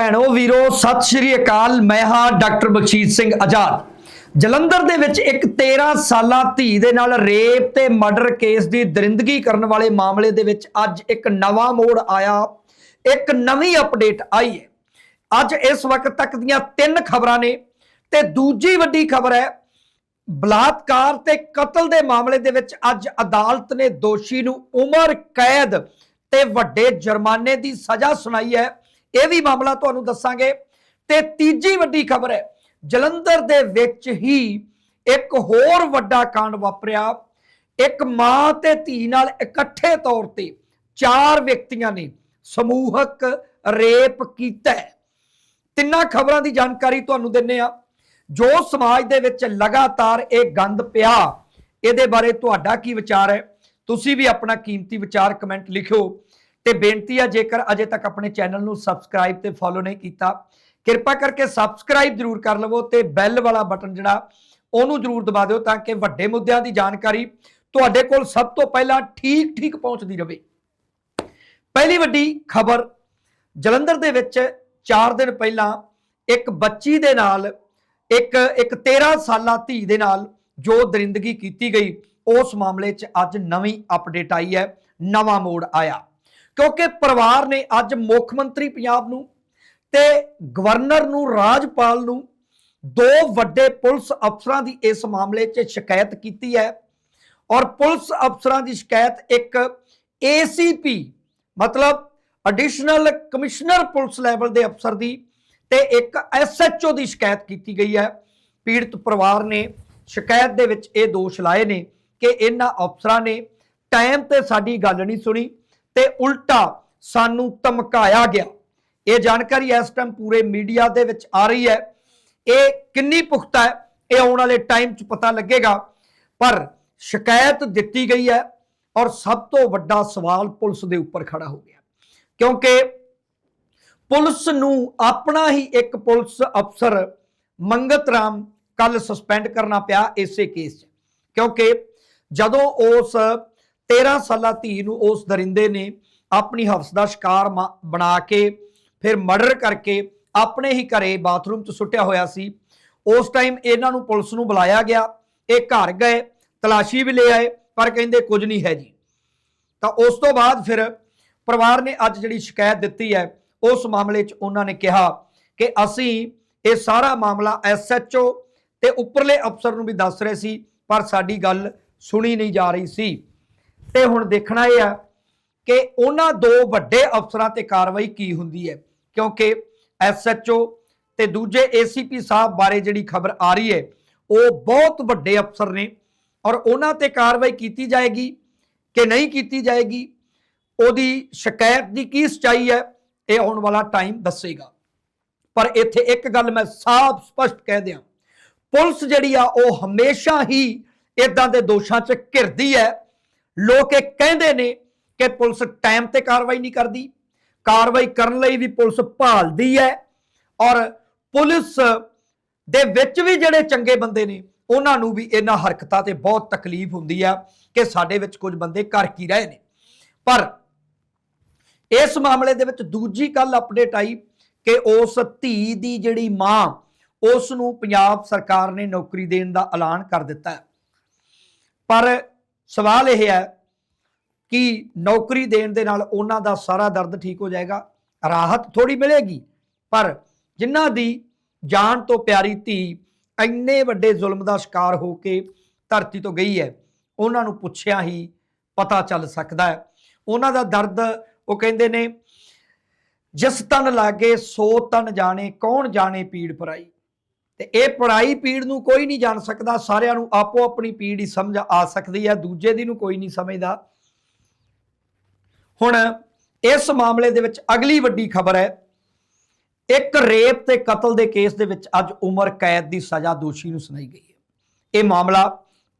ਭੈਣੋ, ਵੀਰੋ, ਸਤਿ ਸ਼੍ਰੀ ਅਕਾਲ। ਮੈਂ ਹਾਂ ਡਾਕਟਰ ਬਖਸ਼ੀਸ਼ ਸਿੰਘ ਆਜ਼ਾਦ। ਜਲੰਧਰ ਦੇ ਵਿੱਚ ਇੱਕ 13 ਸਾਲਾ ਧੀ ਦੇ ਨਾਲ ਰੇਪ ਤੇ ਮਰਡਰ ਕੇਸ ਦੀ ਦਰਿੰਦਗੀ ਕਰਨ ਵਾਲੇ ਮਾਮਲੇ ਦੇ ਵਿੱਚ ਅੱਜ ਇੱਕ ਨਵਾਂ ਮੋੜ ਆਇਆ। ਇੱਕ ਨਵੀਂ ਅਪਡੇਟ ਆਈ ਹੈ। ਅੱਜ ਇਸ ਵਕਤ ਤੱਕ ਦੀਆਂ ਤਿੰਨ ਖਬਰਾਂ ਨੇ ਤੇ ਦੂਜੀ ਵੱਡੀ ਖਬਰ ਹੈ, ਬਲਾਤਕਾਰ ਤੇ ਕਤਲ ਦੇ ਮਾਮਲੇ ਦੇ ਵਿੱਚ ਅੱਜ ਅਦਾਲਤ ਨੇ ਦੋਸ਼ੀ ਨੂੰ ਉਮਰ ਕੈਦ ਤੇ ਵੱਡੇ ਜੁਰਮਾਨੇ ਦੀ ਸਜ਼ਾ ਸੁਣਾਈ ਹੈ। ਇਹ ਵੀ ਮਾਮਲਾ ਤੁਹਾਨੂੰ ਦੱਸਾਂਗੇ। ਤੇ ਤੀਜੀ ਵੱਡੀ ਖਬਰ ਹੈ, ਜਲੰਧਰ ਦੇ ਵਿੱਚ ਹੀ ਇੱਕ ਹੋਰ ਵੱਡਾ ਕਾਂਡ ਵਾਪਰਿਆ। ਇੱਕ ਮਾਂ ਤੇ ਧੀ ਨਾਲ ਇਕੱਠੇ ਤੌਰ ਤੇ ਚਾਰ ਵਿਅਕਤੀਆਂ ਨੇ ਸਮੂਹਕ ਰੇਪ ਕੀਤਾ ਤਿੰਨਾਂ ਖਬਰਾਂ ਦੀ ਜਾਣਕਾਰੀ ਤੁਹਾਨੂੰ ਦਿੰਨੇ ਆ ਜੋ ਸਮਾਜ ਦੇ ਵਿੱਚ ਲਗਾਤਾਰ ਇਹ ਗੰਦ ਪਿਆ, ਇਹਦੇ ਬਾਰੇ ਤੁਹਾਡਾ ਕੀ ਵਿਚਾਰ ਹੈ? ਤੁਸੀਂ ਵੀ ਆਪਣਾ ਕੀਮਤੀ ਵਿਚਾਰ ਕਮੈਂਟ ਲਿਖਿਓ। ਤੇ ਬੇਨਤੀ ਆ, ਜੇਕਰ ਅਜੇ ਤੱਕ ਆਪਣੇ ਚੈਨਲ ਨੂੰ ਸਬਸਕ੍ਰਾਈਬ ਤੇ ਫੋਲੋ ਨਹੀਂ ਕੀਤਾ, ਕਿਰਪਾ ਕਰਕੇ ਸਬਸਕ੍ਰਾਈਬ ਜ਼ਰੂਰ ਕਰ ਲਵੋ ਤੇ ਬੈਲ ਵਾਲਾ ਬਟਨ ਜਿਹੜਾ, ਉਹਨੂੰ ਜ਼ਰੂਰ ਦਬਾ ਦਿਓ ਤਾਂ ਕਿ ਵੱਡੇ ਮੁੱਦਿਆਂ ਦੀ ਜਾਣਕਾਰੀ ਤੁਹਾਡੇ ਕੋਲ ਸਭ ਤੋਂ ਪਹਿਲਾਂ ਠੀਕ ਠੀਕ ਪਹੁੰਚਦੀ ਰਹੇ ਪਹਿਲੀ ਵੱਡੀ ਖਬਰ, ਜਲੰਧਰ ਦੇ ਵਿੱਚ 4 ਦਿਨ ਪਹਿਲਾਂ ਇੱਕ ਬੱਚੀ ਦੇ ਨਾਲ, ਇੱਕ ਇੱਕ 13 ਸਾਲਾ ਧੀ ਦੇ ਨਾਲ ਜੋ ਦਰਿੰਦਗੀ ਕੀਤੀ ਗਈ, ਉਸ ਮਾਮਲੇ 'ਚ ਅੱਜ ਨਵੀਂ ਅਪਡੇਟ ਆਈ ਹੈ, ਨਵਾਂ ਮੋੜ ਆਇਆ। ਕਿਉਂਕਿ ਪਰਿਵਾਰ ਨੇ ਅੱਜ ਮੁੱਖ ਮੰਤਰੀ ਪੰਜਾਬ ਨੂੰ ਤੇ ਗਵਰਨਰ ਨੂੰ, ਰਾਜਪਾਲ ਨੂੰ ਦੋ ਵੱਡੇ ਪੁਲਿਸ ਅਫਸਰਾਂ ਦੀ ਇਸ ਮਾਮਲੇ 'ਚ ਸ਼ਿਕਾਇਤ ਕੀਤੀ ਹੈ। ਔਰ ਪੁਲਿਸ ਅਫਸਰਾਂ ਦੀ ਸ਼ਿਕਾਇਤ ਇੱਕ ਏਸੀਪੀ ਮਤਲਬ ਐਡੀਸ਼ਨਲ ਕਮਿਸ਼ਨਰ ਪੁਲਿਸ ਲੈਵਲ ਦੇ ਅਫਸਰ ਦੀ ਤੇ ਇੱਕ ਐਸਐਚਓ ਦੀ ਸ਼ਿਕਾਇਤ ਕੀਤੀ ਗਈ ਹੈ। ਪੀੜਤ ਪਰਿਵਾਰ ਨੇ ਸ਼ਿਕਾਇਤ ਦੇ ਵਿੱਚ ਇਹ ਦੋਸ਼ ਲਾਏ ਨੇ ਕਿ ਇਹਨਾਂ ਅਫਸਰਾਂ ਨੇ ਟਾਈਮ ਤੇ ਸਾਡੀ ਗੱਲ ਨਹੀਂ ਸੁਣੀ। ਤੇ ਉਲਟਾ ਸਾਨੂੰ ਧਮਕਾਇਆ ਗਿਆ। ਇਹ ਜਾਣਕਾਰੀ ਇਸ ਟਾਈਮ ਪੂਰੇ ਮੀਡੀਆ ਦੇ ਵਿੱਚ ਆ ਰਹੀ ਹੈ। ਇਹ ਕਿੰਨੀ ਪੁਖਤਾ ਹੈ, ਇਹ ਆਉਣ ਵਾਲੇ ਟਾਈਮ 'ਚ ਪਤਾ ਲੱਗੇਗਾ। ਪਰ ਸ਼ਿਕਾਇਤ ਦਿੱਤੀ ਗਈ ਹੈ ਔਰ ਸਭ ਤੋਂ ਵੱਡਾ ਸਵਾਲ ਪੁਲਿਸ ਦੇ ਉੱਪਰ ਖੜਾ ਹੋ ਗਿਆ। ਕਿਉਂਕਿ ਪੁਲਿਸ ਨੂੰ ਆਪਣਾ ਹੀ ਇੱਕ ਪੁਲਿਸ ਅਫਸਰ ਮੰਗਤ ਰਾਮ ਕੱਲ ਸਸਪੈਂਡ ਕਰਨਾ ਪਿਆ ਇਸੇ ਕੇਸ 'ਚ। ਕਿਉਂਕਿ ਜਦੋਂ ਉਸ 13 ਸਾਲਾ ਧੀ ਨੂੰ ਉਸ ਦਰਿੰਦੇ ਨੇ ਆਪਣੀ ਹਫ਼ਸ ਦਾ ਸ਼ਿਕਾਰ ਮਾ- ਬਣਾ ਕੇ ਫਿਰ ਮਰਡਰ ਕਰਕੇ ਆਪਣੇ ਹੀ ਘਰੇ ਬਾਥਰੂਮ 'ਚ ਸੁੱਟਿਆ ਹੋਇਆ ਸੀ। ਉਸ ਟਾਈਮ ਇਹਨਾਂ ਨੂੰ ਪੁਲਿਸ ਨੂੰ ਬੁਲਾਇਆ ਗਿਆ। ਇਹ ਘਰ ਗਏ, ਤਲਾਸ਼ੀ ਵੀ ਲੈ ਆਏ, ਪਰ ਕਹਿੰਦੇ ਕੁਝ ਨਹੀਂ ਹੈ ਜੀ। ਤਾਂ ਉਸ ਤੋਂ ਬਾਅਦ ਫਿਰ ਪਰਿਵਾਰ ਨੇ ਅੱਜ ਜਿਹੜੀ ਸ਼ਿਕਾਇਤ ਦਿੱਤੀ ਹੈ, ਉਸ ਮਾਮਲੇ 'ਚ ਉਹਨਾਂ ਨੇ ਕਿਹਾ ਕਿ ਅਸੀਂ ਇਹ ਸਾਰਾ ਮਾਮਲਾ ਐਸਐਚਓ ਤੇ ਉੱਪਰਲੇ ਅਫਸਰ ਨੂੰ ਵੀ ਦੱਸ ਰਹੇ ਸੀ, ਪਰ ਸਾਡੀ ਗੱਲ ਸੁਣੀ ਨਹੀਂ ਜਾ ਰਹੀ ਸੀ। ਤੇ ਹੁਣ ਦੇਖਣਾ ਇਹ ਆ ਕਿ ਉਹਨਾਂ ਦੋ ਵੱਡੇ ਅਫਸਰਾਂ ਤੇ ਕਾਰਵਾਈ ਕੀ ਹੁੰਦੀ ਹੈ, ਕਿਉਂਕਿ ਐਸਐਚਓ ਤੇ ਦੂਜੇ ਏਸੀਪੀ ਸਾਹਿਬ ਬਾਰੇ ਜਿਹੜੀ ਖਬਰ ਆ ਰਹੀ ਹੈ, ਉਹ ਬਹੁਤ ਵੱਡੇ ਅਫਸਰ ਨੇ ਔਰ ਉਹਨਾਂ ਤੇ ਕਾਰਵਾਈ ਕੀਤੀ ਜਾਏਗੀ ਕਿ ਨਹੀਂ ਕੀਤੀ ਜਾਏਗੀ, ਉਹਦੀ ਸ਼ਿਕਾਇਤ ਦੀ ਕੀ ਸਚਾਈ ਹੈ, ਇਹ ਆਉਣ ਵਾਲਾ ਟਾਈਮ ਦੱਸੇਗਾ। ਪਰ ਇੱਥੇ ਇੱਕ ਗੱਲ ਮੈਂ ਸਾਫ਼ ਸਪਸ਼ਟ ਕਹਿ ਦਿਆਂ, ਪੁਲਿਸ ਜਿਹੜੀ ਆ, ਉਹ ਹਮੇਸ਼ਾ ਹੀ ਇਦਾਂ ਦੇ ਦੋਸ਼ਾਂ 'ਚ ਘਿਰਦੀ ਹੈ ਲੋਕ ਇਹ ਕਹਿੰਦੇ ਨੇ ਕਿ ਪੁਲਿਸ ਟਾਈਮ ਤੇ ਕਾਰਵਾਈ ਨਹੀਂ ਕਰਦੀ। ਕਾਰਵਾਈ ਕਰਨ ਲਈ ਵੀ ਪੁਲਿਸ ਭਾਲਦੀ ਹੈ ਔਰ ਪੁਲਿਸ ਦੇ ਵਿੱਚ ਵੀ ਜਿਹੜੇ ਚੰਗੇ ਬੰਦੇ ਨੇ, ਉਹਨਾਂ ਨੂੰ ਵੀ ਇਹਨਾਂ ਹਰਕਤਾਂ ਤੇ ਬਹੁਤ ਤਕਲੀਫ ਹੁੰਦੀ ਆ ਕਿ ਸਾਡੇ ਵਿੱਚ ਕੁਝ ਬੰਦੇ ਕਰ ਕੀ ਰਹੇ ਨੇ। ਪਰ ਇਸ ਮਾਮਲੇ ਦੇ ਵਿੱਚ ਦੂਜੀ ਕੱਲ ਅਪਡੇਟ ਆਈ ਕਿ ਉਸ ਧੀ ਦੀ ਜਿਹੜੀ ਮਾਂ ਉਸ ਨੂੰ ਪੰਜਾਬ ਸਰਕਾਰ ਨੇ ਨੌਕਰੀ ਦੇਣ ਦਾ ਐਲਾਨ ਕਰ ਦਿੱਤਾ। ਪਰ ਸਵਾਲ ਇਹ ਹੈ ਕਿ ਨੌਕਰੀ ਦੇਣ ਦੇ ਨਾਲ ਉਹਨਾਂ ਦਾ ਸਾਰਾ ਦਰਦ ਠੀਕ ਹੋ ਜਾਏਗਾ, ਰਾਹਤ ਥੋੜੀ ਮਿਲੇਗੀ, ਪਰ ਜਿਨ੍ਹਾਂ ਦੀ ਜਾਨ ਤੋਂ ਪਿਆਰੀ ਧੀ ਇੰਨੇ ਵੱਡੇ ਜ਼ੁਲਮ ਦਾ ਸ਼ਿਕਾਰ ਹੋ ਕੇ ਧਰਤੀ ਤੋਂ ਗਈ ਹੈ, ਉਹਨਾਂ ਨੂੰ ਪੁੱਛਿਆ ਹੀ ਪਤਾ ਚੱਲ ਸਕਦਾ ਹੈ। ਉਹਨਾਂ ਦਾ ਦਰਦ ਉਹ ਕਹਿੰਦੇ ਨੇ, ਜਿਸ ਤਨ ਲਾਗੇ ਸੋ ਤਨ ਜਾਣੇ, ਕੌਣ ਜਾਣੇ ਪੀੜ ਪਰਾਈ ਤੇ ਇਹ ਪੜਾਈ ਪੀੜ ਨੂੰ ਕੋਈ ਨਹੀਂ ਜਾਣ ਸਕਦਾ, ਸਾਰਿਆਂ ਨੂੰ ਆਪੋ ਆਪਣੀ ਪੀੜ ਹੀ ਸਮਝ ਆ ਸਕਦੀ ਹੈ, ਦੂਜੇ ਦੀ ਨੂੰ ਕੋਈ ਨਹੀਂ ਸਮਝਦਾ। ਹੁਣ ਇਸ ਮਾਮਲੇ ਦੇ ਵਿੱਚ ਅਗਲੀ ਵੱਡੀ ਖਬਰ ਹੈ, ਇੱਕ ਰੇਪ ਤੇ ਕਤਲ ਦੇ ਕੇਸ ਦੇ ਵਿੱਚ ਅੱਜ ਉਮਰ ਕੈਦ ਦੀ ਸਜ਼ਾ ਦੋਸ਼ੀ ਨੂੰ ਸੁਣਾਈ ਗਈ ਹੈ। ਇਹ ਮਾਮਲਾ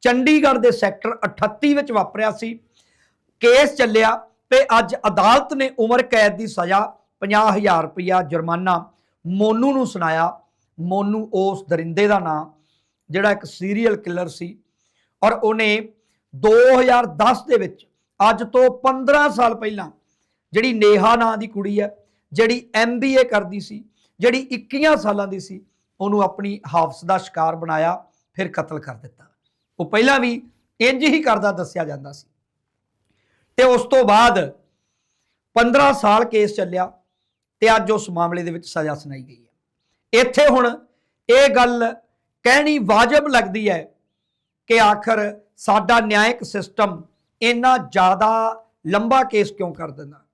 ਚੰਡੀਗੜ੍ਹ ਦੇ ਸੈਕਟਰ 38 ਵਿੱਚ ਵਾਪਰਿਆ ਸੀ। ਕੇਸ ਚੱਲਿਆ ਤੇ ਅੱਜ ਅਦਾਲਤ ਨੇ ਉਮਰ ਕੈਦ ਦੀ ਸਜ਼ਾ 50000 ਰੁਪਇਆ ਜੁਰਮਾਨਾ ਮੋਨੂ ਨੂੰ ਸੁਣਾਇਆ। ਮੋਨੂ, ਉਸ ਦਰਿੰਦੇ ਦਾ ਨਾਂ, ਜਿਹੜਾ ਇੱਕ ਸੀਰੀਅਲ ਕਿਲਰ ਸੀ ਔਰ ਉਹਨੇ 2010 ਦੇ ਵਿੱਚ ਅੱਜ ਤੋਂ 15 ਸਾਲ ਪਹਿਲਾਂ ਜਿਹੜੀ ਨੇਹਾ ਨਾਂ ਦੀ ਕੁੜੀ ਹੈ, ਜਿਹੜੀ ਐਮਬੀਏ ਕਰਦੀ ਸੀ, ਜਿਹੜੀ 21 ਸਾਲਾਂ ਦੀ ਸੀ, ਉਹਨੂੰ ਆਪਣੀ ਹਾਫਸ ਦਾ ਸ਼ਿਕਾਰ ਬਣਾਇਆ, ਫਿਰ ਕਤਲ ਕਰ ਦਿੱਤਾ। ਉਹ ਪਹਿਲਾਂ ਵੀ ਇੰਜ ਹੀ ਕਰਦਾ ਦੱਸਿਆ ਜਾਂਦਾ ਸੀ। ਤੇ ਉਸ ਤੋਂ ਬਾਅਦ 15 ਸਾਲ ਕੇਸ ਚੱਲਿਆ ਤੇ ਅੱਜ ਉਸ ਮਾਮਲੇ ਦੇ ਵਿੱਚ ਸਜ਼ਾ ਸੁਣਾਈ ਗਈ ਹੈ। ਇੱਥੇ ਹੁਣ ਇਹ ਗੱਲ ਕਹਿਣੀ ਵਾਜਬ ਲੱਗਦੀ ਹੈ ਕਿ ਆਖਰ ਸਾਡਾ ਨਿਆਇਕ ਸਿਸਟਮ ਇੰਨਾ ਜ਼ਿਆਦਾ ਲੰਬਾ ਕੇਸ ਕਿਉਂ ਕਰ ਦਿੰਦਾ?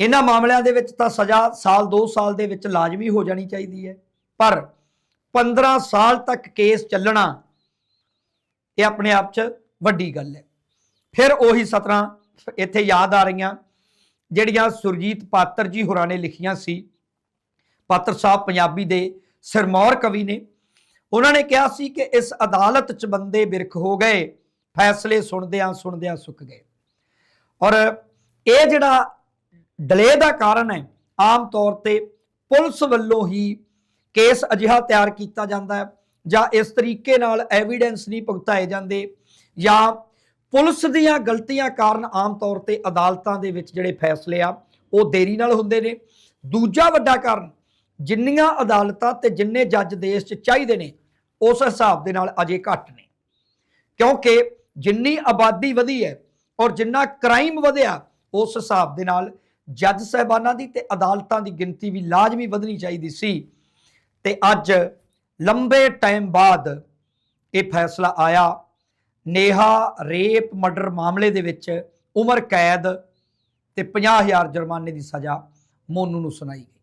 ਇਹਨਾਂ ਮਾਮਲਿਆਂ ਦੇ ਵਿੱਚ ਤਾਂ ਸਜ਼ਾ ਸਾਲ 2 ਸਾਲ ਦੇ ਵਿੱਚ ਲਾਜ਼ਮੀ ਹੋ ਜਾਣੀ ਚਾਹੀਦੀ ਹੈ। ਪਰ 15 ਸਾਲ ਤੱਕ ਕੇਸ ਚੱਲਣਾ ਇਹ ਆਪਣੇ ਆਪ 'ਚ ਵੱਡੀ ਗੱਲ ਹੈ। ਫਿਰ ਉਹੀ 17 ਇੱਥੇ ਯਾਦ ਆ ਰਹੀਆਂ ਜਿਹੜੀਆਂ ਸੁਰਜੀਤ ਪਾਤਰ ਜੀ ਹੋਰਾਂ ਨੇ ਲਿਖੀਆਂ ਸੀ। ਪਾਤਰ ਸਾਹਿਬ ਪੰਜਾਬੀ ਦੇ ਸਿਰਮੌਰ ਕਵੀ ਨੇ, ਉਹਨਾਂ ਨੇ ਕਿਹਾ ਸੀ ਕਿ ਇਸ ਅਦਾਲਤ 'ਚ ਬੰਦੇ ਬਿਰਖ ਹੋ ਗਏ, ਫੈਸਲੇ ਸੁਣਦਿਆਂ ਸੁਣਦਿਆਂ ਸੁੱਕ ਗਏ। ਔਰ ਇਹ ਜਿਹੜਾ ਡਿਲੇ ਦਾ ਕਾਰਨ ਹੈ, ਆਮ ਤੌਰ ਤੇ ਪੁਲਿਸ ਵੱਲੋਂ ਹੀ ਕੇਸ ਅਜਿਹਾ ਤਿਆਰ ਕੀਤਾ ਜਾਂਦਾ ਹੈ, ਜਾਂ ਇਸ ਤਰੀਕੇ ਨਾਲ ਐਵੀਡੈਂਸ ਨਹੀਂ ਭੁਗਤਾਏ ਜਾਂਦੇ, ਜਾਂ ਪੁਲਿਸ ਦੀਆਂ ਗਲਤੀਆਂ ਕਾਰਨ ਆਮ ਤੌਰ ਤੇ ਅਦਾਲਤਾਂ ਦੇ ਵਿੱਚ ਜਿਹੜੇ ਫੈਸਲੇ ਆ, ਉਹ ਦੇਰੀ ਨਾਲ ਹੁੰਦੇ ਨੇ। ਦੂਜਾ ਵੱਡਾ ਕਾਰਨ ਜਿੰਨੀਆਂ ਅਦਾਲਤਾਂ ਤੇ ਜਿੰਨੇ ਜੱਜ ਦੇਸ਼ 'ਚ ਚਾਹੀਦੇ ਨੇ, ਉਸ ਹਿਸਾਬ ਦੇ ਨਾਲ ਅਜੇ ਘੱਟ ਨੇ। ਕਿਉਂਕਿ ਜਿੰਨੀ ਆਬਾਦੀ ਵਧੀ ਹੈ ਔਰ ਜਿੰਨਾ ਕ੍ਰਾਈਮ ਵਧਿਆ, ਉਸ ਹਿਸਾਬ ਦੇ ਨਾਲ ਜੱਜ ਸਾਹਿਬਾਨਾਂ ਦੀ ਤੇ ਅਦਾਲਤਾਂ ਦੀ ਗਿਣਤੀ ਵੀ ਲਾਜ਼ਮੀ ਵਧਣੀ ਚਾਹੀਦੀ ਸੀ। ਤੇ ਅੱਜ ਲੰਬੇ ਟਾਈਮ ਬਾਅਦ ਇਹ ਫੈਸਲਾ ਆਇਆ, ਨੇਹਾ ਰੇਪ ਮਰਡਰ ਮਾਮਲੇ ਦੇ ਵਿੱਚ ਉਮਰ ਕੈਦ ਤੇ 50000 ਜੁਰਮਾਨੇ ਦੀ ਸਜ਼ਾ ਮੋਨੂ ਨੂੰ ਸੁਣਾਈ ਗਈ।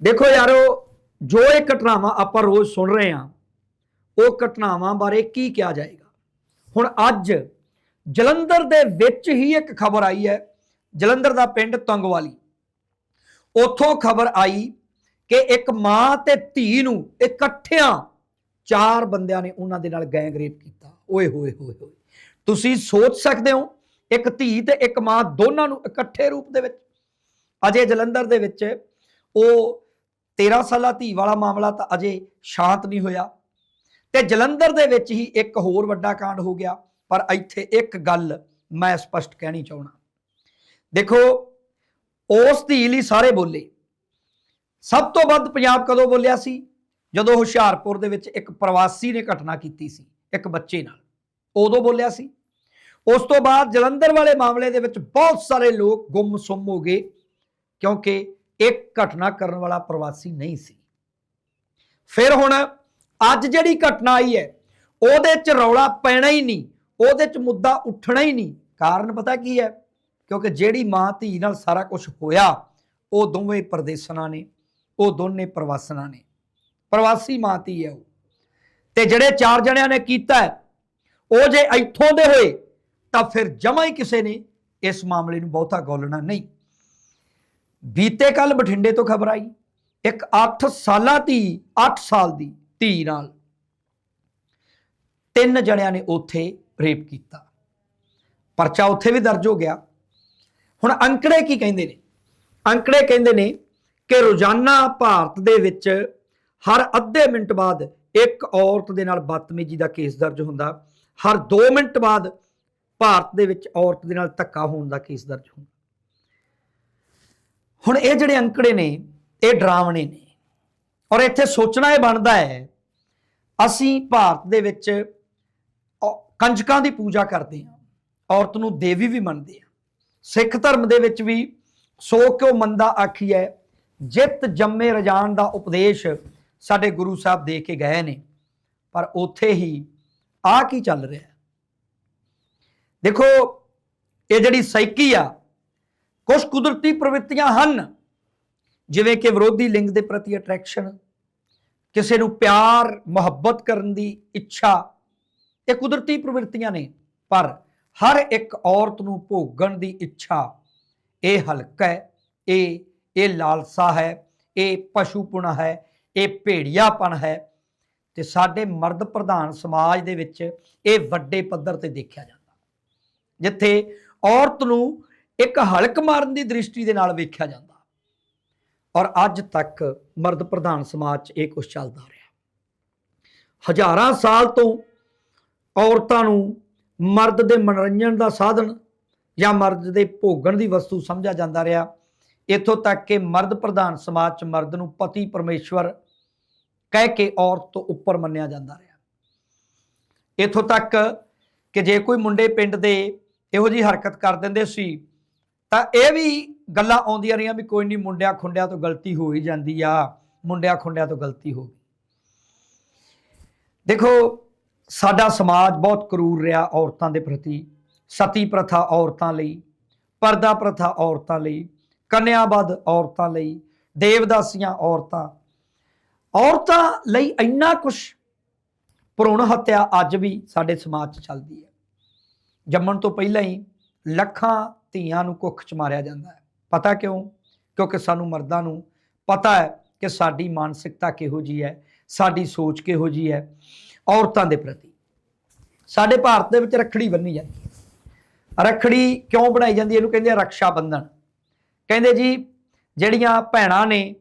ਦੇਖੋ ਯਾਰੋ, ਜੋ ਇਹ ਘਟਨਾਵਾਂ ਆਪਾਂ ਰੋਜ਼ ਸੁਣ ਰਹੇ ਹਾਂ, ਉਹ ਘਟਨਾਵਾਂ ਬਾਰੇ ਕੀ ਕਿਹਾ ਜਾਏਗਾ? ਹੁਣ ਅੱਜ ਜਲੰਧਰ ਦੇ ਵਿੱਚ ਹੀ ਇੱਕ ਖਬਰ ਆਈ ਹੈ, ਜਲੰਧਰ ਦਾ ਪਿੰਡ ਤੰਗਵਾਲੀ। ਉੱਥੋਂ ਖਬਰ ਆਈ ਕਿ ਇੱਕ ਮਾਂ ਤੇ ਧੀ ਨੂੰ ਇਕੱਠਿਆਂ ਚਾਰ ਬੰਦਿਆਂ ਨੇ ਉਹਨਾਂ ਦੇ ਨਾਲ ਗੈਂਗ ਰੇਪ ਕੀਤਾ। ਓਏ ਹੋਏ ਹੋਏ ਹੋਏ। ਤੁਸੀਂ ਸੋਚ ਸਕਦੇ ਹੋ, ਇੱਕ ਧੀ ਤੇ ਇੱਕ ਮਾਂ ਦੋਨਾਂ ਨੂੰ ਇਕੱਠੇ ਰੂਪ ਦੇ ਵਿੱਚ। ਅਜੇ ਜਲੰਧਰ ਦੇ ਵਿੱਚ ਉਹ 13 ਸਾਲਾ ਧੀ ਵਾਲਾ ਮਾਮਲਾ ਤਾਂ ਅਜੇ ਸ਼ਾਂਤ ਨਹੀਂ ਹੋਇਆ। ਤੇ ਜਲੰਧਰ ਦੇ ਵਿੱਚ ਹੀ ਇੱਕ ਹੋਰ ਵੱਡਾ ਕਾਂਡ ਹੋ ਗਿਆ, ਪਰ ਇੱਥੇ ਇੱਕ ਗੱਲ ਮੈਂ ਸਪਸ਼ਟ ਕਹਿਣੀ ਚਾਹਣਾ ਦੇਖੋ, ਉਸ ਧੀ ਲਈ ਸਾਰੇ ਬੋਲੇ। ਸਭ ਤੋਂ ਵੱਧ ਪੰਜਾਬ ਕਦੋਂ ਬੋਲਿਆ ਸੀ? ਜਦੋਂ ਹੁਸ਼ਿਆਰਪੁਰ ਦੇ ਵਿੱਚ ਇੱਕ ਪ੍ਰਵਾਸੀ ਨੇ ਘਟਨਾ ਕੀਤੀ ਸੀ, ਇੱਕ ਬੱਚੇ ਨਾਲ। ਉਦੋਂ ਬੋਲਿਆ ਸੀ। ਉਸ ਤੋਂ ਬਾਅਦ ਜਲੰਧਰ ਵਾਲੇ ਮਾਮਲੇ ਦੇ ਵਿੱਚ ਬਹੁਤ ਸਾਰੇ ਲੋਕ ਗੁੰਮ ਗੁੰਮਸੁੰਮ ਹੋ ਗਏ, ਕਿਉਂਕਿ ਇਹ ਘਟਨਾ ਕਰਨ ਵਾਲਾ ਪ੍ਰਵਾਸੀ ਨਹੀਂ ਸੀ। ਫਿਰ ਹੁਣ ਅੱਜ ਜਿਹੜੀ ਘਟਨਾ ਆਈ ਹੈ, ਉਹਦੇ 'ਚ ਰੌਲਾ ਪੈਣਾ ਹੀ ਨਹੀਂ, ਉਹਦੇ 'ਚ ਮੁੱਦਾ ਉੱਠਣਾ ਹੀ ਨਹੀਂ। ਕਾਰਨ ਪਤਾ ਕੀ ਹੈ? ਕਿਉਂਕਿ ਜਿਹੜੀ ਮਾਂ ਧੀ ਨਾਲ ਸਾਰਾ ਕੁਝ ਹੋਇਆ, ਉਹ ਦੋਵੇਂ ਪਰਦੇਸਨਾਂ ਨੇ, ਉਹ ਦੋਨੇ ਪ੍ਰਵਾਸਨਾਂ ਨੇ। ਪ੍ਰਵਾਸੀ ਮਾਂ ਧੀ ਹੈ ਉਹ। ਤੇ ਜਿਹੜੇ ਚਾਰ ਜਣਿਆਂ ਨੇ ਕੀਤਾ ਉਹ ਜੇ ਇੱਥੋਂ ਦੇ ਹੋਏ, ਤਾਂ ਫਿਰ ਜਮਾ ਹੀ ਕਿਸੇ ਨੇ ਇਸ ਮਾਮਲੇ ਨੂੰ ਬਹੁਤਾ ਗੋਲਣਾ ਨਹੀਂ। ਬੀਤੇ ਕੱਲ ਬਠਿੰਡੇ ਤੋਂ ਖਬਰ ਆਈ, ਇੱਕ 8 ਸਾਲਾਂ ਧੀ 8 ਸਾਲ ਦੀ ਧੀ ਨਾਲ ਤਿੰਨ ਜਣਿਆਂ ਨੇ ਉੱਥੇ ਰੇਪ ਕੀਤਾ। ਪਰਚਾ ਉੱਥੇ ਵੀ ਦਰਜ ਹੋ ਗਿਆ। ਹੁਣ ਅੰਕੜੇ ਕੀ ਕਹਿੰਦੇ ਨੇ? ਅੰਕੜੇ ਕਹਿੰਦੇ ਨੇ ਕਿ ਰੋਜ਼ਾਨਾ ਭਾਰਤ ਦੇ ਵਿੱਚ ਹਰ ਅੱਧੇ ਮਿੰਟ ਬਾਅਦ ਇੱਕ ਔਰਤ ਦੇ ਨਾਲ ਬਦਤਮੀਜ਼ੀ ਦਾ ਕੇਸ ਦਰਜ ਹੁੰਦਾ। ਹਰ 2 ਮਿੰਟ ਬਾਅਦ ਭਾਰਤ ਦੇ ਵਿੱਚ ਔਰਤ ਦੇ ਨਾਲ ਧੱਕਾ ਹੋਣ ਦਾ ਕੇਸ ਦਰਜ ਹੁੰਦਾ। ਹੁਣ ਇਹ ਜਿਹੜੇ ਅੰਕੜੇ ਨੇ, ਇਹ ਡਰਾਵਣੇ ਨੇ। ਔਰ ਇੱਥੇ ਸੋਚਣਾ ਇਹ ਬਣਦਾ ਹੈ, ਅਸੀਂ ਭਾਰਤ ਦੇ ਵਿੱਚ ਔ- ਕੰਜਕਾਂ ਦੀ ਪੂਜਾ ਕਰਦੇ ਹਾਂ, ਔਰਤ ਨੂੰ ਦੇਵੀ ਵੀ ਮੰਨਦੇ ਹਾਂ। ਸਿੱਖ ਧਰਮ ਦੇ ਵਿੱਚ ਵੀ ਸੋ ਕਿਉ ਮੰਦਾ ਆਖੀਐ, ਜਿਤ ਜੰਮੇ ਰਜਾਨ ਦਾ ਉਪਦੇਸ਼ ਸਾਡੇ ਗੁਰੂ ਸਾਹਿਬ ਦੇ ਕੇ ਗਏ ਨੇ। ਪਰ ਉੱਥੇ ਹੀ ਆ ਕੀ ਚੱਲ ਰਿਹਾ ਦੇਖੋ, ਇਹ ਜਿਹੜੀ ਸਾਈਕੀ ਆ ਕੁਝ ਕੁਦਰਤੀ ਪ੍ਰਵਿਰਤੀਆਂ ਹਨ, ਜਿਵੇਂ ਕਿ ਵਿਰੋਧੀ ਲਿੰਗ ਦੇ ਪ੍ਰਤੀ ਅਟਰੈਕਸ਼ਨ ਕਿਸੇ ਨੂੰ ਪਿਆਰ, ਮੁਹੱਬਤ ਕਰਨ ਦੀ ਇੱਛਾ, ਇਹ ਕੁਦਰਤੀ ਪ੍ਰਵਿਰਤੀਆਂ ਨੇ, ਪਰ ਹਰ ਇੱਕ ਔਰਤ ਨੂੰ ਭੋਗਣ ਦੀ ਇੱਛਾ, ਇਹ ਹਲਕਾ ਹੈ, ਇਹ ਇਹ ਲਾਲਸਾ ਹੈ, ਇਹ ਪਸ਼ੂਪੁਣਾ ਹੈ, ਇਹ ਭੇੜੀਆਪਣ ਹੈ, ਤੇ ਸਾਡੇ ਮਰਦ ਪ੍ਰਧਾਨ ਸਮਾਜ ਦੇ ਵਿੱਚ ਇਹ ਵੱਡੇ ਪੱਧਰ ਤੇ ਦੇਖਿਆ ਜਾਂਦਾ। ਜਿੱਥੇ ਔਰਤ ਨੂੰ ਇੱਕ ਹਲਕ ਮਾਰਨ ਦੀ ਦ੍ਰਿਸ਼ਟੀ ਦੇ ਨਾਲ ਵੇਖਿਆ ਜਾਂਦਾ। ਔਰ ਅੱਜ ਤੱਕ ਮਰਦ ਪ੍ਰਧਾਨ ਸਮਾਜ 'ਚ ਇਹ ਕੁਝ ਚੱਲਦਾ ਰਿਹਾ। ਹਜ਼ਾਰਾਂ ਸਾਲ ਤੋਂ ਔਰਤਾਂ ਨੂੰ ਮਰਦ ਦੇ ਮਨੋਰੰਜਨ ਦਾ ਸਾਧਨ ਜਾਂ ਮਰਦ ਦੇ ਭੋਗਣ ਦੀ ਵਸਤੂ ਸਮਝਿਆ ਜਾਂਦਾ ਰਿਹਾ। ਇੱਥੋਂ ਤੱਕ ਕਿ ਮਰਦ ਪ੍ਰਧਾਨ ਸਮਾਜ ਚ ਮਰਦ ਨੂੰ ਪਤੀ ਪਰਮੇਸ਼ਵਰ ਕਹਿ ਕੇ ਔਰਤ ਤੋਂ ਉੱਪਰ ਮੰਨਿਆ ਜਾਂਦਾ ਰਿਹਾ। ਇੱਥੋਂ ਤੱਕ ਕਿ ਜੇ ਕੋਈ ਮੁੰਡੇ ਪਿੰਡ ਦੇ ਇਹੋ ਜੀ ਹਰਕਤ ਕਰ ਦਿੰਦੇ ਸੀ ਤਾਂ ਇਹ ਵੀ ਗੱਲਾਂ ਆਉਂਦੀਆਂ ਰਹੀਆਂ ਵੀ ਕੋਈ ਨਹੀਂ ਮੁੰਡਿਆਂ ਖੁੰਡਿਆਂ ਤੋਂ ਗਲਤੀ ਹੋ ਹੀ ਜਾਂਦੀ ਆ, ਮੁੰਡਿਆਂ ਖੁੰਡਿਆਂ ਤੋਂ ਗਲਤੀ ਹੋ ਗਈ। ਦੇਖੋ, ਸਾਡਾ ਸਮਾਜ ਬਹੁਤ ਕਰੂਰ ਰਿਹਾ ਔਰਤਾਂ ਦੇ ਪ੍ਰਤੀ, ਸਤੀ ਪ੍ਰਥਾ ਔਰਤਾਂ ਲਈ, ਪਰਦਾ ਪ੍ਰਥਾ ਔਰਤਾਂ ਲਈ ਕੰਨਿਆਬਦ ਔਰਤਾਂ ਲਈ, ਦੇਵਦਾਸੀਆਂ ਔਰਤਾਂ। ਔਰਤਾਂ ਲਈ ਇੰਨਾ ਕੁਝ ਭਰੂਣ ਹੱਤਿਆ ਅੱਜ ਵੀ ਸਾਡੇ ਸਮਾਜ 'ਚ ਚੱਲਦੀ ਹੈ। ਜੰਮਣ ਤੋਂ ਪਹਿਲਾਂ ਹੀ ਲੱਖਾਂ ਧੀਆਂ ਨੂੰ ਕੁੱਖ 'ਚ ਮਾਰਿਆ ਜਾਂਦਾ ਹੈ। ਪਤਾ ਕਿਉਂ? ਕਿਉਂਕਿ ਸਾਨੂੰ ਮਰਦਾਂ ਨੂੰ ਪਤਾ ਹੈ ਕਿ ਸਾਡੀ ਮਾਨਸਿਕਤਾ ਕਿਹੋ ਜੀ ਹੈ, ਸਾਡੀ ਸੋਚ ਕਿਹੋ ਜੀ ਹੈ, ਔਰਤਾਂ ਦੇ ਪ੍ਰਤੀ। ਸਾਡੇ ਭਾਰਤ ਦੇ ਵਿੱਚ ਰੱਖੜੀ ਬੰਨੀ ਜਾਂਦੀ ਹੈ। ਰੱਖੜੀ ਕਿਉਂ ਬਣਾਈ ਜਾਂਦੀ ਹੈ? ਇਹਨੂੰ ਕਹਿੰਦੇ ਆ ਰੱਖਿਆ ਬੰਧਨ। ਕਹਿੰਦੇ ਜੀ, ਜਿਹੜੀਆਂ ਭੈਣਾਂ ਨੇ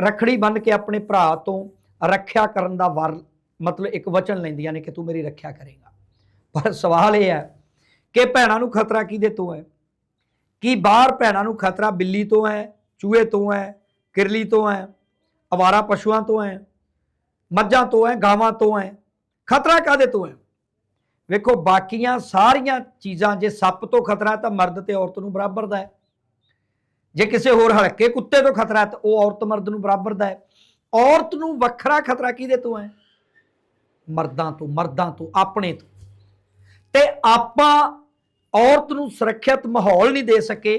ਰੱਖੜੀ ਬੰਨ ਕੇ ਆਪਣੇ ਭਰਾ ਤੋਂ ਰੱਖਿਆ ਕਰਨ ਦਾ ਵਰ, ਮਤਲਬ ਇੱਕ ਵਚਨ ਲੈਂਦੀਆਂ ਨੇ ਕਿ ਤੂੰ ਮੇਰੀ ਰੱਖਿਆ ਕਰੇਗਾ। ਪਰ ਸਵਾਲ ਇਹ ਹੈ ਕਿ ਭੈਣਾਂ ਨੂੰ ਖਤਰਾ ਕਿਹਦੇ ਤੋਂ ਹੈ? ਕੀ ਬਾਹਰ ਭੈਣਾਂ ਨੂੰ ਖਤਰਾ ਬਿੱਲੀ ਤੋਂ ਹੈ ਚੂਹੇ ਤੋਂ ਹੈ ਕਿਰਲੀ ਤੋਂ ਹੈ ਅਵਾਰਾ ਪਸ਼ੂਆਂ ਤੋਂ ਹੈ ਮੱਝਾਂ ਤੋਂ ਹੈ ਗਾਵਾਂ ਤੋਂ ਹੈ ਖਤਰਾ ਕਾਦੇ ਤੋਂ ਹੈ ਵੇਖੋ, ਬਾਕੀਆਂ ਸਾਰੀਆਂ ਚੀਜ਼ਾਂ ਜੇ ਸੱਪ ਤੋਂ ਖਤਰਾ ਤਾਂ ਮਰਦ ਤੇ ਔਰਤ ਨੂੰ ਬਰਾਬਰ ਦਾ ਹੈ। ਜੇ ਕਿਸੇ ਹੋਰ ਹਲਕੇ ਕੁੱਤੇ ਤੋਂ ਖਤਰਾ ਹੈ ਤਾਂ ਉਹ ਔਰਤ ਮਰਦ ਨੂੰ ਬਰਾਬਰ ਦਾ ਹੈ। ਔਰਤ ਨੂੰ ਵੱਖਰਾ ਖਤਰਾ ਕਿਹਦੇ ਤੋਂ ਹੈ? ਮਰਦਾਂ ਤੋਂ ਮਰਦਾਂ ਤੋਂ, ਆਪਣੇ ਤੋਂ। ਤੇ ਆਪਾਂ ਔਰਤ ਨੂੰ ਸੁਰੱਖਿਅਤ ਮਾਹੌਲ ਨਹੀਂ ਦੇ ਸਕੇ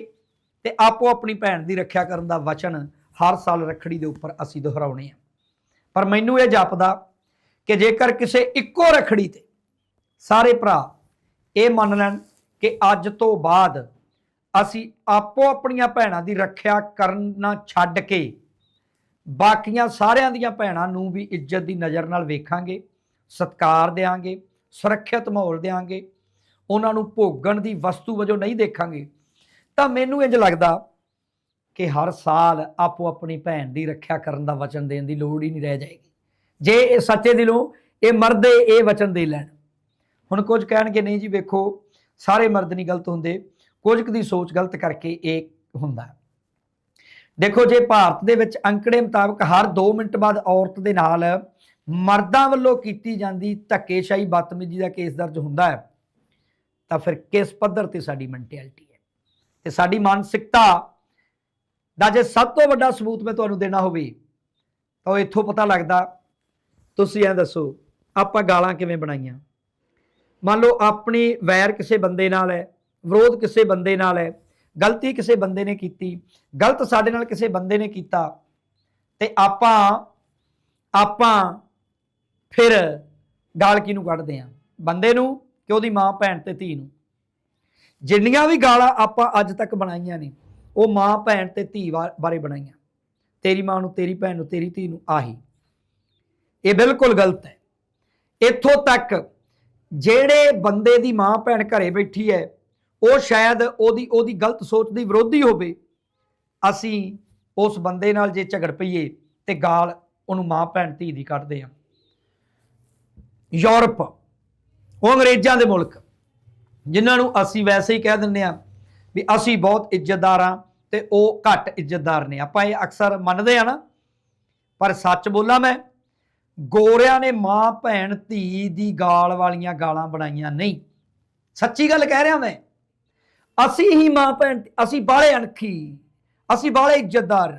ਤੇ ਆਪੋ ਆਪਣੀ ਭੈਣ ਦੀ ਰੱਖਿਆ ਕਰਨ ਦਾ ਵਚਨ ਹਰ ਸਾਲ ਰੱਖੜੀ ਦੇ ਉੱਪਰ ਅਸੀਂ ਦੁਹਰਾਉਣੇ ਆ ਪਰ ਮੈਨੂੰ ਇਹ ਜਾਪਦਾ ਕਿ ਜੇਕਰ ਕਿਸੇ ਇੱਕੋ ਰੱਖੜੀ ਤੇ ਸਾਰੇ ਭਰਾ ਇਹ ਮੰਨ ਲੈਣ ਕਿ ਅੱਜ ਤੋਂ ਬਾਅਦ ਅਸੀਂ ਆਪੋ ਆਪਣੀਆਂ ਭੈਣਾਂ ਦੀ ਰੱਖਿਆ ਕਰਨਾ ਛੱਡ ਕੇ ਬਾਕੀਆਂ ਸਾਰਿਆਂ ਦੀਆਂ ਭੈਣਾਂ ਨੂੰ ਵੀ ਇੱਜ਼ਤ ਦੀ ਨਜ਼ਰ ਨਾਲ ਵੇਖਾਂਗੇ, ਸਤਿਕਾਰ ਦੇਾਂਗੇ ਸੁਰੱਖਿਅਤ ਮਾਹੌਲ ਦੇਾਂਗੇ ਉਹਨਾਂ ਨੂੰ ਭੋਗਣ ਦੀ ਵਸਤੂ ਵਜੋਂ ਨਹੀਂ ਦੇਖਾਂਗੇ। ਤਾਂ ਮੈਨੂੰ ਇੰਜ ਲੱਗਦਾ ਕਿ ਹਰ ਸਾਲ ਆਪੋ ਆਪਣੀ ਭੈਣ ਦੀ ਰੱਖਿਆ ਕਰਨ ਦਾ ਵਚਨ ਦੇਣ ਦੀ ਲੋੜ ਹੀ ਨਹੀਂ ਰਹਿ ਜਾਏਗੀ। ਜੇ ਇਹ ਸੱਚੇ ਦਿਲੋਂ ਇਹ ਮਰਦੇ ਇਹ ਵਚਨ ਦੇ ਲੈਣ। ਹੁਣ ਕੁਝ ਕਹਿਣਗੇ, ਨਹੀਂ ਜੀ ਵੇਖੋ, ਸਾਰੇ ਮਰਦ ਨਹੀਂ ਗਲਤ ਹੁੰਦੇ। ਕੁਝ ਕੁ ਦੀ ਸੋਚ ਗਲਤ ਕਰਕੇ ਇਹ ਹੁੰਦਾ। ਦੇਖੋ, ਜੇ ਭਾਰਤ ਦੇ ਵਿੱਚ ਅੰਕੜੇ ਮੁਤਾਬਕ ਹਰ 2 ਮਿੰਟ ਬਾਅਦ ਔਰਤ ਦੇ ਨਾਲ ਮਰਦਾਂ ਵੱਲੋਂ ਕੀਤੀ ਜਾਂਦੀ ਧੱਕੇਸ਼ਾਹੀ, ਬਦਤਮੀਜ਼ੀ ਦਾ ਕੇਸ ਦਰਜ ਹੁੰਦਾ ਹੈ। ਤਾਂ ਫਿਰ ਕਿਸ ਪੱਧਰ ਤੇ ਸਾਡੀ ਮੈਂਟੈਲਿਟੀ ਹੈ? ਤੇ ਸਾਡੀ ਮਾਨਸਿਕਤਾ ਦਾ ਜੇ ਸਭ ਤੋਂ ਵੱਡਾ ਸਬੂਤ ਮੈਂ ਤੁਹਾਨੂੰ ਦੇਣਾ ਹੋਵੇ, ਤਾਂ ਉਹ ਇੱਥੋਂ ਪਤਾ ਲੱਗਦਾ। ਤੁਸੀਂ ਇਹ ਦੱਸੋ, ਆਪਾਂ ਗਾਲਾਂ ਕਿਵੇਂ ਬਣਾਈਆਂ? ਮੰਨ ਲਓ ਆਪਣੀ ਵੈਰ ਕਿਸੇ ਬੰਦੇ ਨਾਲ ਹੈ, ਵਿਰੋਧ ਕਿਸੇ ਬੰਦੇ ਨਾਲ ਹੈ, ਗਲਤੀ ਕਿਸੇ ਬੰਦੇ ਨੇ ਕੀਤੀ, ਗਲਤ ਸਾਡੇ ਨਾਲ ਕਿਸੇ ਬੰਦੇ ਨੇ ਕੀਤਾ, ਤੇ ਆਪਾਂ ਆਪਾਂ ਫਿਰ ਗਾਲ ਕਿਹਨੂੰ ਕੱਢਦੇ ਆ ਬੰਦੇ ਨੂੰ ਕਿ ਉਹਦੀ ਮਾਂ ਭੈਣ ਤੇ ਧੀ ਨੂੰ। ਜਿੰਨੀਆਂ ਵੀ ਗਾਲਾਂ ਆਪਾਂ ਅੱਜ ਤੱਕ ਬਣਾਈਆਂ ਨੇ, ਉਹ ਮਾਂ ਭੈਣ ਤੇ ਧੀ ਵਾ- ਬਾਰੇ ਬਣਾਈਆਂ। ਤੇਰੀ ਮਾਂ ਨੂੰ, ਤੇਰੀ ਭੈਣ ਨੂੰ, ਤੇਰੀ ਧੀ ਨੂੰ ਆਹੀ। ਇਹ ਬਿਲਕੁਲ ਗਲਤ ਹੈ। ਇੱਥੋਂ ਤੱਕ ਜਿਹੜੇ ਬੰਦੇ ਦੀ ਮਾਂ ਭੈਣ ਘਰੇ ਬੈਠੀ ਹੈ, ਉਹ ਸ਼ਾਇਦ ਉਹਦੀ ਉਹਦੀ ਗਲਤ ਸੋਚ ਦੀ ਵਿਰੋਧੀ ਹੋਵੇ। ਅਸੀਂ ਉਸ ਬੰਦੇ ਨਾਲ ਜੇ ਝਗੜ ਪਈਏ ਤੇ ਗਾਲ ਉਹਨੂੰ ਮਾਂ ਭੈਣ, ਧੀ ਦੀ ਕੱਢਦੇ ਆ ਯੂਰਪ ਉਹ ਅੰਗਰੇਜ਼ਾਂ ਦੇ ਮੁਲਕ, ਜਿਨ੍ਹਾਂ ਨੂੰ ਅਸੀਂ ਵੈਸੇ ਹੀ ਕਹਿ ਦਿੰਦੇ ਆ ਵੀ ਅਸੀਂ ਬਹੁਤ ਇੱਜ਼ਤਦਾਰ ਆ ਤੇ ਉਹ ਘੱਟ ਇੱਜ਼ਤਦਾਰ ਨੇ। ਆਪਾਂ ਇਹ ਅਕਸਰ ਮੰਨਦੇ ਆ ਨਾ, ਪਰ ਸੱਚ ਬੋਲਾਂ ਮੈਂ, ਗੋਰਿਆਂ ਨੇ ਮਾਂ, ਭੈਣ, ਧੀ ਦੀ ਗਾਲ ਵਾਲੀਆਂ ਗਾਲਾਂ ਬਣਾਈਆਂ ਨਹੀਂ। ਸੱਚੀ ਗੱਲ ਕਹਿ ਰਿਹਾ ਮੈਂ, ਅਸੀਂ ਹੀ ਮਾਂ, ਭੈਣ, ਅਸੀਂ ਬਾਲੇ ਅਣਖੀ, ਅਸੀਂ ਬਾਲੇ ਇੱਜ਼ਤਦਾਰ।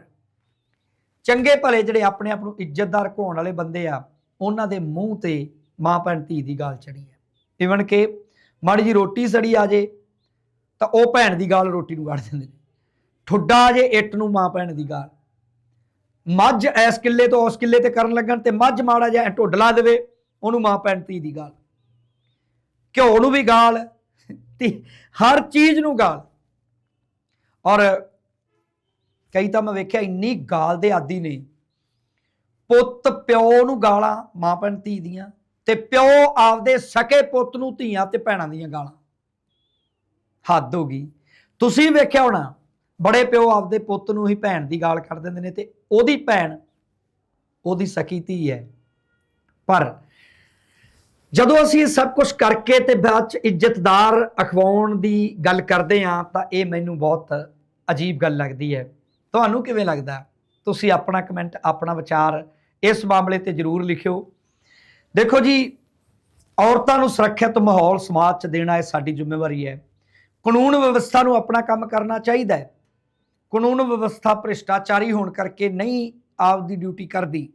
ਚੰਗੇ ਭਲੇ ਜਿਹੜੇ ਆਪਣੇ ਆਪ ਨੂੰ ਇੱਜ਼ਤਦਾਰ ਕਹਾਉਣ ਵਾਲੇ ਬੰਦੇ ਆ, ਉਹਨਾਂ ਦੇ ਮੂੰਹ ਤੇ ਮਾਂ, ਭੈਣ, ਧੀ ਦੀ ਗਾਲ ਚੜੀ ਹੈ। ਇਵਨ ਕਿ ਮਾੜੀ ਜੀ ਰੋਟੀ ਸੜੀ ਆ ਜੇ, ਤਾਂ ਉਹ ਭੈਣ ਦੀ ਗਾਲ ਰੋਟੀ ਨੂੰ ਕੱਢ ਦਿੰਦੇ ਨੇ। ਠੁੱਡਾ ਜੇ ਇੱਟ ਨੂੰ ਮਾਂ ਭੈਣ ਦੀ ਗਾਲ। ਮੱਝ ਐਸ ਕਿੱਲੇ ਤੋਂ ਉਸ ਕਿੱਲੇ ਤੇ ਕਰਨ ਲੱਗਣ ਤੇ ਮੱਝ ਮਾੜਾ ਜਿਹਾ ਢੋਡਲਾ ਦੇਵੇ, ਉਹਨੂੰ ਮਾਂ ਭੈਣ ਧੀ ਦੀ ਗਾਲ। ਘਿਓ ਨੂੰ ਵੀ ਗਾਲ ਤੇ ਹਰ ਚੀਜ਼ ਨੂੰ ਗਾਲ। ਔਰ ਕਈ ਤਾਂ ਮੈਂ ਵੇਖਿਆ ਇੰਨੀ ਗਾਲ ਦੇ ਆਦੀ ਨੇ, ਪੁੱਤ ਪਿਓ ਨੂੰ ਗਾਲਾਂ ਮਾਂ ਭੈਣ ਧੀ ਦੀਆਂ। ਤੇ ਪਿਓ ਆਪਦੇ ਸਕੇ ਪੁੱਤ ਨੂੰ ਧੀਆਂ ਤੇ ਭੈਣਾਂ ਦੀਆਂ ਗਾਲਾਂ। ਹੱਦ ਹੋ ਗਈ। ਤੁਸੀਂ ਵੇਖਿਆ ਹੋਣਾ, ਬੜੇ ਪਿਓ ਆਪਦੇ ਪੁੱਤ ਨੂੰ ਹੀ ਭੈਣ ਦੀ ਗਾਲ ਕੱਢ ਦਿੰਦੇ ਨੇ ਤੇ ਉਹਦੀ ਭੈਣ, ਉਹਦੀ ਸਕੀ ਧੀ ਹੈ। ਪਰ ਜਦੋਂ ਅਸੀਂ ਸਭ ਕੁਝ ਕਰਕੇ ਤੇ ਬਾਅਦ ਚ ਇੱਜ਼ਤਦਾਰ ਅਖਵਾਉਣ ਦੀ ਗੱਲ ਕਰਦੇ ਹਾਂ, ਤਾਂ ਇਹ ਮੈਨੂੰ ਬਹੁਤ ਅਜੀਬ ਗੱਲ ਲੱਗਦੀ ਹੈ। ਤੁਹਾਨੂੰ ਕਿਵੇਂ ਲੱਗਦਾ? ਤੁਸੀਂ ਆਪਣਾ ਕਮੈਂਟ ਆਪਣਾ ਵਿਚਾਰ ਇਸ ਮਾਮਲੇ ਤੇ ਜਰੂਰ ਲਿਖਿਓ। ਦੇਖੋ ਜੀ, ਔਰਤਾਂ ਨੂੰ ਸੁਰੱਖਿਅਤ ਮਾਹੌਲ ਸਮਾਜ 'ਚ ਦੇਣਾ ਇਹ ਸਾਡੀ ਜ਼ਿੰਮੇਵਾਰੀ ਹੈ। ਕਾਨੂੰਨ ਵਿਵਸਥਾ ਨੂੰ ਆਪਣਾ ਕੰਮ ਕਰਨਾ ਚਾਹੀਦਾ ਹੈ। ਕਾਨੂੰਨ ਵਿਵਸਥਾ ਭ੍ਰਿਸ਼ਟਾਚਾਰੀ ਹੋਣ ਕਰਕੇ ਨਹੀਂ ਆਪਦੀ ਡਿਊਟੀ ਕਰਦੀ।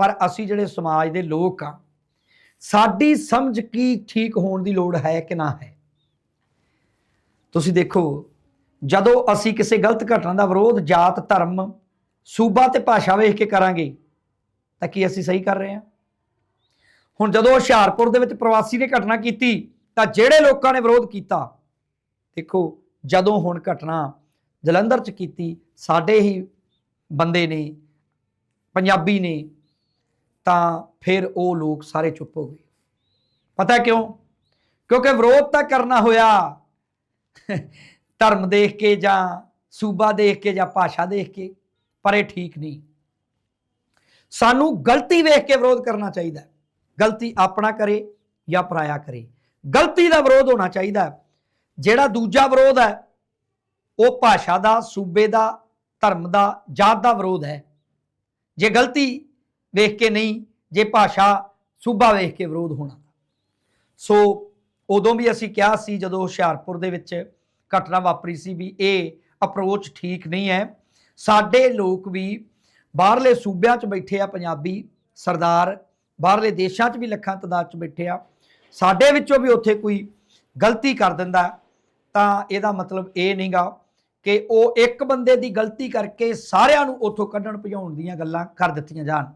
ਪਰ ਅਸੀਂ ਜਿਹੜੇ ਸਮਾਜ ਦੇ ਲੋਕ ਆ ਸਾਡੀ ਸਮਝ ਕੀ ਠੀਕ ਹੋਣ ਦੀ ਲੋੜ ਹੈ ਕਿ ਨਾ ਹੈ? ਤੁਸੀਂ ਦੇਖੋ, ਜਦੋਂ ਅਸੀਂ ਕਿਸੇ ਗਲਤ ਘਟਨਾ ਦਾ ਵਿਰੋਧ ਜਾਤ, ਧਰਮ, ਸੂਬਾ ਤੇ ਭਾਸ਼ਾ ਵੇਖ ਕੇ ਕਰਾਂਗੇ, ਤਾਂ ਕੀ ਅਸੀਂ ਸਹੀ ਕਰ ਰਹੇ ਹਾਂ? ਹੁਣ ਜਦੋਂ ਹੁਸ਼ਿਆਰਪੁਰ ਦੇ ਵਿੱਚ ਪ੍ਰਵਾਸੀ ਨੇ ਘਟਨਾ ਕੀਤੀ, ਤਾਂ ਜਿਹੜੇ ਲੋਕਾਂ ਨੇ ਵਿਰੋਧ ਕੀਤਾ, ਦੇਖੋ, ਜਦੋਂ ਹੁਣ ਘਟਨਾ ਜਲੰਧਰ ਚ ਕੀਤੀ, ਸਾਡੇ ਹੀ ਬੰਦੇ ਨੇ, ਪੰਜਾਬੀ ਨੇ, ਤਾਂ ਫਿਰ ਉਹ ਲੋਕ ਸਾਰੇ ਚੁੱਪ ਹੋ ਗਏ। ਪਤਾ ਕਿਉਂ? ਕਿਉਂਕਿ ਵਿਰੋਧ ਤਾਂ ਕਰਨਾ ਹੋਇਆ। ਧਰਮ ਦੇਖ ਕੇ ਜਾਂ ਸੂਬਾ ਦੇਖ ਕੇ ਜਾਂ ਭਾਸ਼ਾ ਦੇਖ ਕੇ, ਪਰ ਇਹ ਠੀਕ ਨਹੀਂ। ਸਾਨੂੰ ਗਲਤੀ ਵੇਖ ਕੇ ਵਿਰੋਧ ਕਰਨਾ ਚਾਹੀਦਾ। ਗਲਤੀ ਆਪਣਾ ਕਰੇ ਜਾਂ ਪਰਾਇਆ ਕਰੇ। ਗਲਤੀ ਦਾ ਵਿਰੋਧ ਹੋਣਾ ਚਾਹੀਦਾ ਹੈ। ਜਿਹੜਾ ਦੂਜਾ ਵਿਰੋਧ ਹੈ, ਉਹ ਭਾਸ਼ਾ ਦਾ, ਸੂਬੇ ਦਾ, ਧਰਮ ਦਾ, ਜਾਤ ਦਾ ਵਿਰੋਧ ਹੈ। ਜੇ ਗਲਤੀ ਵੇਖ ਕੇ ਨਹੀਂ, ਜੇ ਭਾਸ਼ਾ ਸੂਬਾ ਵੇਖ ਕੇ ਵਿਰੋਧ ਹੋਣਾ। ਸੋ ਉਦੋਂ ਵੀ ਅਸੀਂ ਕਿਹਾ ਸੀ, ਜਦੋਂ ਹੁਸ਼ਿਆਰਪੁਰ ਦੇ ਵਿੱਚ ਘਟਨਾ ਵਾਪਰੀ ਸੀ ਵੀ ਇਹ ਅਪਰੋਚ ਠੀਕ ਨਹੀਂ ਹੈ, ਸਾਡੇ ਲੋਕ ਵੀ ਬਾਹਰਲੇ ਸੂਬਿਆਂ 'ਚ ਬੈਠੇ ਆ ਪੰਜਾਬੀ ਸਰਦਾਰ ਬਾਹਰਲੇ ਦੇਸ਼ਾਂ 'ਚ ਵੀ ਲੱਖਾਂ ਤਾਦਾਦ 'ਚ ਬੈਠੇ ਆ। ਸਾਡੇ ਵਿੱਚੋਂ ਵੀ ਉੱਥੇ ਕੋਈ ਗਲਤੀ ਕਰ ਦਿੰਦਾ ਤਾਂ ਇਹਦਾ ਮਤਲਬ ਇਹ ਨਹੀਂਗਾ ਕਿ ਉਹ ਇੱਕ ਬੰਦੇ ਦੀ ਗਲਤੀ ਕਰਕੇ ਸਾਰਿਆਂ ਨੂੰ ਉੱਥੋਂ ਕੱਢਣ ਭਜਾਉਣ ਦੀਆਂ ਗੱਲਾਂ ਕਰ ਦਿੱਤੀਆਂ ਜਾਣ।